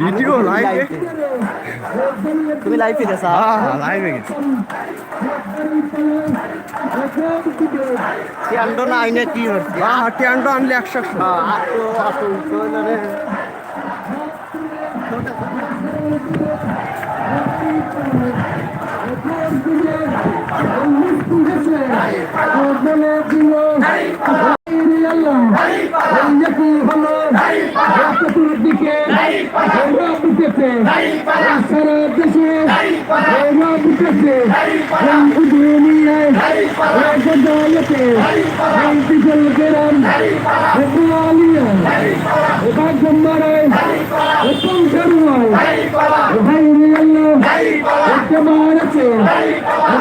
Video লাইভে তুমি লাইভে গেছা? লাইভে গেছে। টিয়ান্ড না আইনে কি হচ্ছে? হ্যাঁ আনলে একশো একশো। আটো আটো কইলারে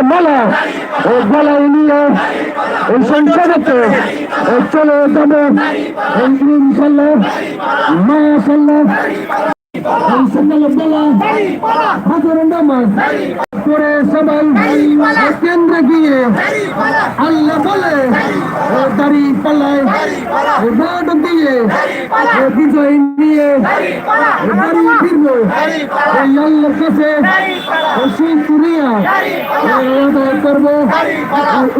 ফুলের মালা এই গলায় নিয়ে এই সংসদে এই চলে যাবে। ইনশাল্লাহ মাশাল্লাহ এই সকালে বলা হাজার নামাজ করে সবাই কেন্দ্রে গিয়ে আল্লাহ বলে ও দাড়ি পালায় ভোট দিয়ে ও বিজয় নিয়ে ও বাড়ি ফিরবো এই আল্লাহর কাছে ও সেই দুনিয়া আদায় করবো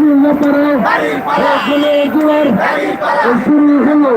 উল্লাহ পারে জোয়ার শুরু হলো